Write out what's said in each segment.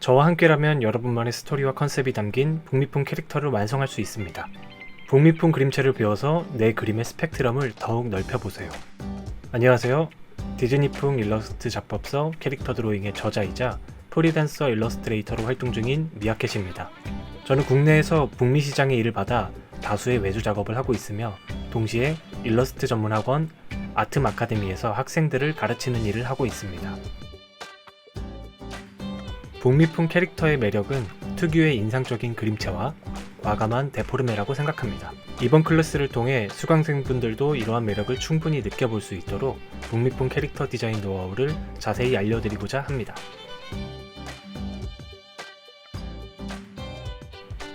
저와 함께라면 여러분만의 스토리와 컨셉이 담긴 북미풍 캐릭터를 완성할 수 있습니다. 북미풍 그림체를 배워서 내 그림의 스펙트럼을 더욱 넓혀보세요. 안녕하세요. 디즈니풍 일러스트 작법서 캐릭터 드로잉의 저자이자 프리랜서 일러스트레이터로 활동 중인 미야켓입니다. 저는 국내에서 북미 시장의 일을 받아 다수의 외주 작업을 하고 있으며 동시에 일러스트 전문 학원 아트 아카데미에서 학생들을 가르치는 일을 하고 있습니다. 북미풍 캐릭터의 매력은 특유의 인상적인 그림체와 과감한 데포르메라고 생각합니다. 이번 클래스를 통해 수강생분들도 이러한 매력을 충분히 느껴볼 수 있도록 북미풍 캐릭터 디자인 노하우를 자세히 알려드리고자 합니다.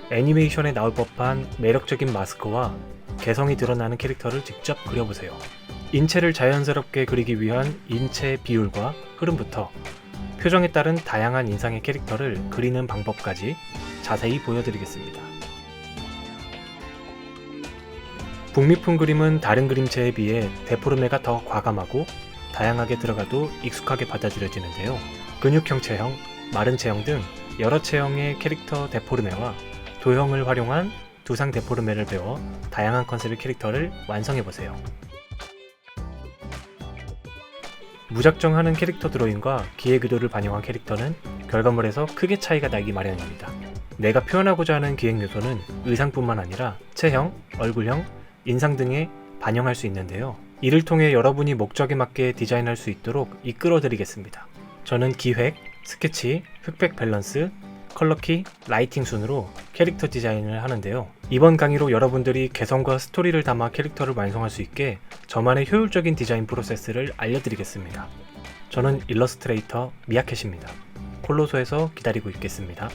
애니메이션에 나올 법한 매력적인 마스크와 개성이 드러나는 캐릭터를 직접 그려보세요. 인체를 자연스럽게 그리기 위한 인체 비율과 흐름부터 표정에 따른 다양한 인상의 캐릭터를 그리는 방법까지 자세히 보여드리겠습니다. 북미풍 그림은 다른 그림체에 비해 데포르메가 더 과감하고 다양하게 들어가도 익숙하게 받아들여지는데요. 근육형 체형, 마른 체형 등 여러 체형의 캐릭터 데포르메와 도형을 활용한 두상 데포르메를 배워 다양한 컨셉의 캐릭터를 완성해보세요. 무작정 하는 캐릭터 드로잉과 기획 의도를 반영한 캐릭터는 결과물에서 크게 차이가 나기 마련입니다. 내가 표현하고자 하는 기획 요소는 의상뿐만 아니라 체형, 얼굴형, 인상 등에 반영할 수 있는데요. 이를 통해 여러분이 목적에 맞게 디자인할 수 있도록 이끌어 드리겠습니다. 저는 기획, 스케치, 흑백 밸런스, 컬러키, 라이팅 순으로 캐릭터 디자인을 하는데요. 이번 강의로 여러분들이 개성과 스토리를 담아 캐릭터를 완성할 수 있게 저만의 효율적인 디자인 프로세스를 알려드리겠습니다. 저는 일러스트레이터 미야켓입니다. 콜로소에서 기다리고 있겠습니다.